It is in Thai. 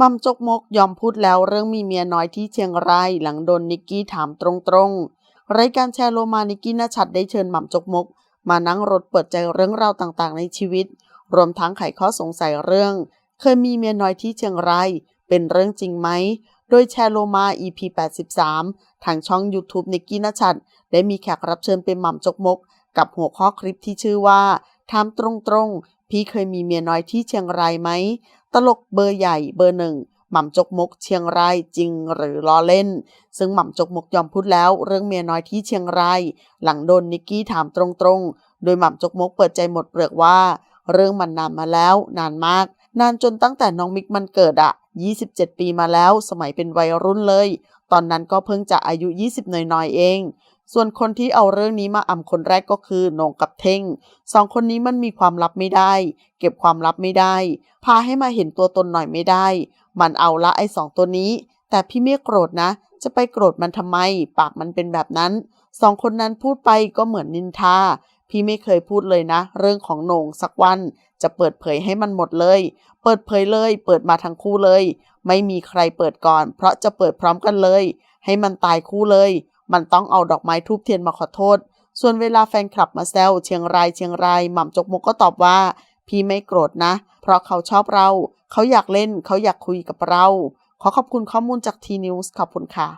มัมจกมกยอมพูดแล้วเรื่องมีเมียน้อยที่เชียงรายหลังโดนนิกกี้ถามตรงๆ รายการแชร์โลมานิกกี้นชัดได้เชิญม่ำจกมก มานั่งรถเปิดใจเรื่องราวต่างๆ ในชีวิต รวมทั้งไขข้อสงสัยเรื่อง เคยมีเมียน้อยที่เชียงรายเป็นเรื่องจริงไหม โดยแชร์โลมา EP 83 ทางช่อง YouTube นิกกี้นชัดได้มีแขกรับเชิญเป็นหม่ำจกมก กับหัวข้อคลิปที่ชื่อว่า ถามตรงๆ พี่เคยมีเมียน้อยที่เชียงรายไหม ตลกเบอร์ใหญ่เบอร์หนึ่งหม่ำจกมกเชียงรายจริงหรือล้อเล่น ซึ่งหม่ำจกมกยอมพูดแล้วเรื่องเมียน้อยที่เชียงราย หลังโดนนิกกี้ถามตรงๆ โดยหม่ำจกมกเปิดใจหมดเปลือกว่า เรื่องมันนานมาแล้ว นานมาก นานจนตั้งแต่น้องมิกมันเกิดอะ27 ปีมาแล้วสมัยเป็นวัยรุ่นเลย ตอนนั้นก็เพิ่งจะอายุ 20หน่อยๆเอง ส่วนคนที่เอาเรื่องนี้มาอ่ำคนแรกก็คือโหนงกับเท่งสองคนนี้มันมีความลับไม่ได้ เก็บความลับไม่ได้ พาให้มาเห็นตัวตนหน่อยไม่ได้ มันเอาละไอ้สองตัวนี้ แต่พี่ไม่โกรธนะ จะไปโกรธมันทำไม ปากมันเป็นแบบนั้นสองคนนั้นพูดไปก็เหมือนนินทาพี่ไม่เคยพูดเลยนะ เรื่องของโหน่งสักวัน จะเปิดเผยให้มันหมดเลย เปิดเผยเลย เปิดมาทั้งคู่เลย ไม่มีใครเปิดก่อน เพราะจะเปิดพร้อมกันเลย ให้มันตายคู่เลย มันต้องเอาดอกไม้ทูบเทียนมาขอโทษ ส่วนเวลาแฟนคลับมาแซวเชียงรายเชียงรายหม่ำจกมกก็ตอบว่า พี่ไม่โกรธนะ เพราะเขาชอบเรา เขาอยากเล่นเขาอยากคุยกับเรา ขอขอบคุณข้อมูลจากทีนิวส์ขอบคุณค่ะ